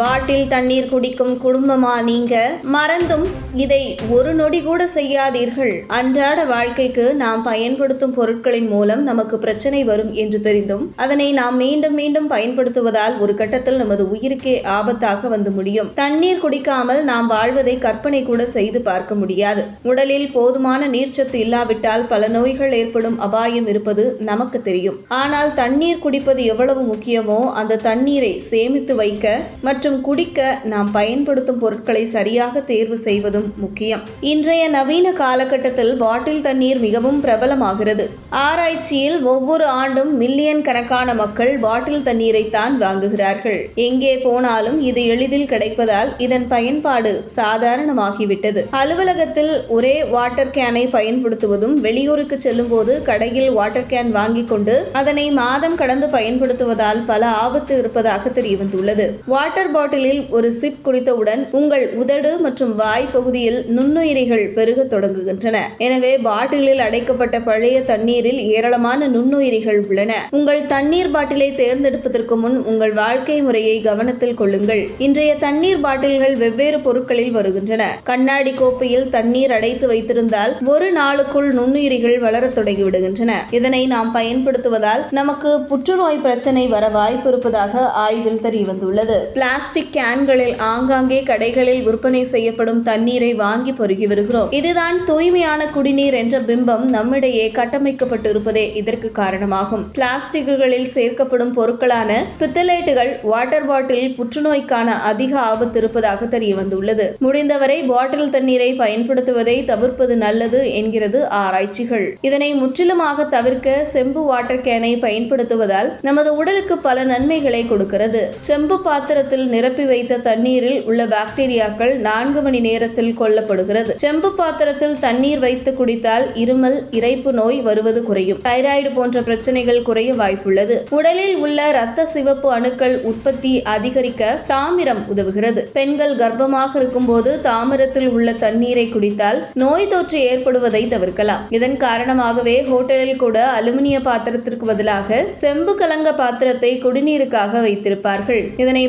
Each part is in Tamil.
பாட்டில் தண்ணீர் குடிக்கும் குடும்பமா நீங்க? மறந்தும் இதை ஒரு நொடி கூட செய்யாதீர்கள். அன்றாட வாழ்க்கைக்கு நாம் பயன்படுத்தும் பொருட்களின் மூலம் நமக்கு பிரச்சனை வரும் என்று தெரிந்தும் அதனை நாம் மீண்டும் மீண்டும் பயன்படுத்துவதால் ஒரு கட்டத்தில் நமது உயிருக்கே ஆபத்தாக வந்து முடியும். தண்ணீர் குடிக்காமல் நாம் வாழ்வதை கற்பனை கூட செய்து பார்க்க முடியாது. உடலில் போதுமான நீர்ச்சத்து இல்லாவிட்டால் பல நோய்கள் ஏற்படும் அபாயம் இருப்பது நமக்கு தெரியும். ஆனால் தண்ணீர் குடிப்பது எவ்வளவு முக்கியமோ அந்த தண்ணீரை சேமித்து வைக்க மற்றும் மற்றும் குடிக்க நாம் பயன்படுத்தும் பொருட்களை சரியாக தேர்வு செய்வதும் முக்கியம். இன்றைய நவீன காலகட்டத்தில் பாட்டில் தண்ணீர் மிகவும் பிரபலமாகிறது. ஆராய்ச்சியில் ஒவ்வொரு ஆண்டும் மில்லியன் கணக்கான மக்கள் பாட்டில் தண்ணீரை தான் வாங்குகிறார்கள். எங்கே போனாலும் இது எளிதில் கிடைப்பதால் இதன் பயன்பாடு சாதாரணமாகிவிட்டது. அலுவலகத்தில் ஒரே வாட்டர் கேனை பயன்படுத்துவதும் வெளியூருக்கு செல்லும் போது கடையில் வாட்டர் கேன் வாங்கிக் கொண்டு அதனை மாதம் கடந்து பயன்படுத்துவதால் பல ஆபத்து இருப்பதாக தெரியவந்துள்ளது. வாட்டர் பாட்டிலில் ஒரு சிப் குடித்தவுடன் உங்கள் உதடு மற்றும் வாய் பகுதியில் நுண்ணுயிரிகள் பெருகத் தொடங்குகின்றன. எனவே பாட்டிலில் அடைக்கப்பட்ட பழைய தண்ணீரில் ஏராளமான நுண்ணுயிரிகள் உள்ளன. உங்கள் தண்ணீர் பாட்டிலை தேர்ந்தெடுப்பதற்கு முன் உங்கள் வாழ்க்கை முறையை கவனத்தில் கொள்ளுங்கள். இன்றைய தண்ணீர் பாட்டில்கள் வெவ்வேறு பொருட்களில் வருகின்றன. கண்ணாடி கோப்பையில் தண்ணீர் அடைத்து வைத்திருந்தால் ஒரு நாளுக்குள் நுண்ணுயிரிகள் வளரத் தொடங்கிவிடுகின்றன. இதனை நாம் பயன்படுத்துவதால் நமக்கு புற்றுநோய் பிரச்சனை வர வாய்ப்பு இருப்பதாக ஆய்வில் தெரியவந்துள்ளது. பிளாஸ்டிக் கேன்களில் ஆங்காங்கே கடைகளில் விற்பனை செய்யப்படும் தண்ணீரை வாங்கி பருகி வருகிறோம். இதுதான் தூய்மையான குடிநீர் என்ற பிம்பம் நம்மிடையே கட்டமைக்கப்பட்டிருப்பதே இதற்கு காரணமாகும். பிளாஸ்டிக்குகளில் சேர்க்கப்படும் பொருட்களான பித்தலைட்டுகள் வாட்டர் பாட்டில் புற்றுநோய்க்கான அதிக ஆபத்து இருப்பதாக தெரிய வந்துள்ளது முடிந்தவரை பாட்டில் தண்ணீரை பயன்படுத்துவதை தவிர்ப்பது நல்லது என்கிறது ஆராய்ச்சிகள். இதனை முற்றிலுமாக தவிர்க்க செம்பு வாட்டர் கேனை பயன்படுத்துவதால் நமது உடலுக்கு பல நன்மைகளை கொடுக்கிறது. செம்பு பாத்திரத்தில் நிரப்பி வைத்த தண்ணீரில் உள்ள பாக்டீரியாக்கள் நான்கு மணி நேரத்தில் கொல்லப்படுகிறது. செம்பு பாத்திரத்தில் தண்ணீர் வைத்து குடித்தால் இருமல் இறைப்பு நோய் வருவது குறையும். தைராய்டு போன்ற பிரச்சனைகள் குறைய வாய்ப்புள்ளது. உடலில் உள்ள இரத்த சிவப்பு அணுக்கள் உற்பத்தி அதிகரிக்க தாமிரம் உதவுகிறது. பெண்கள் கர்ப்பமாக இருக்கும் போது தாமிரத்தில் உள்ள தண்ணீரை குடித்தால் நோய் தொற்று ஏற்படுவதை தவிர்க்கலாம். இதன் காரணமாகவே ஹோட்டலில் கூட அலுமினிய பாத்திரத்திற்கு பதிலாக செம்பு கலங்க பாத்திரத்தை குடிநீருக்காக வைத்திருப்பார்கள். இதனை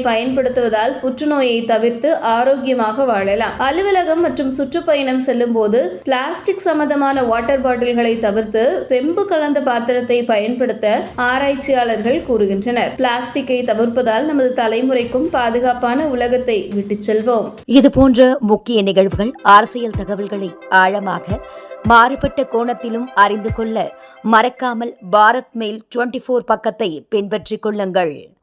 பயன்படுத்துவதால் புற்றுநோயை தவிர்த்து ஆரோக்கியமாக வாழலாம். அலுவலகம் மற்றும் சுற்றுப்பயணம் செல்லும் போது பிளாஸ்டிக் சம்பந்தமான வாட்டர் பாட்டில்களை தவிர்த்து செம்பு கலந்த பாத்திரத்தை பயன்படுத்த ஆராய்ச்சியாளர்கள் கூறுகின்றனர். பிளாஸ்டிக்கை தவிர்ப்பதால் நமது தலைமுறைக்கும் பாதுகாப்பான உலகத்தை விட்டுச் செல்வோம். இது போன்ற முக்கிய நிகழ்வுகள் அரசியல் தகவல்களை ஆழமாக மாறுபட்ட கோணத்திலும் அறிந்து கொள்ள மறக்காமல் பாரத் மெயில் டுவெண்டி ஃபோர் பக்கத்தை பின்பற்றிக் கொள்ளுங்கள்.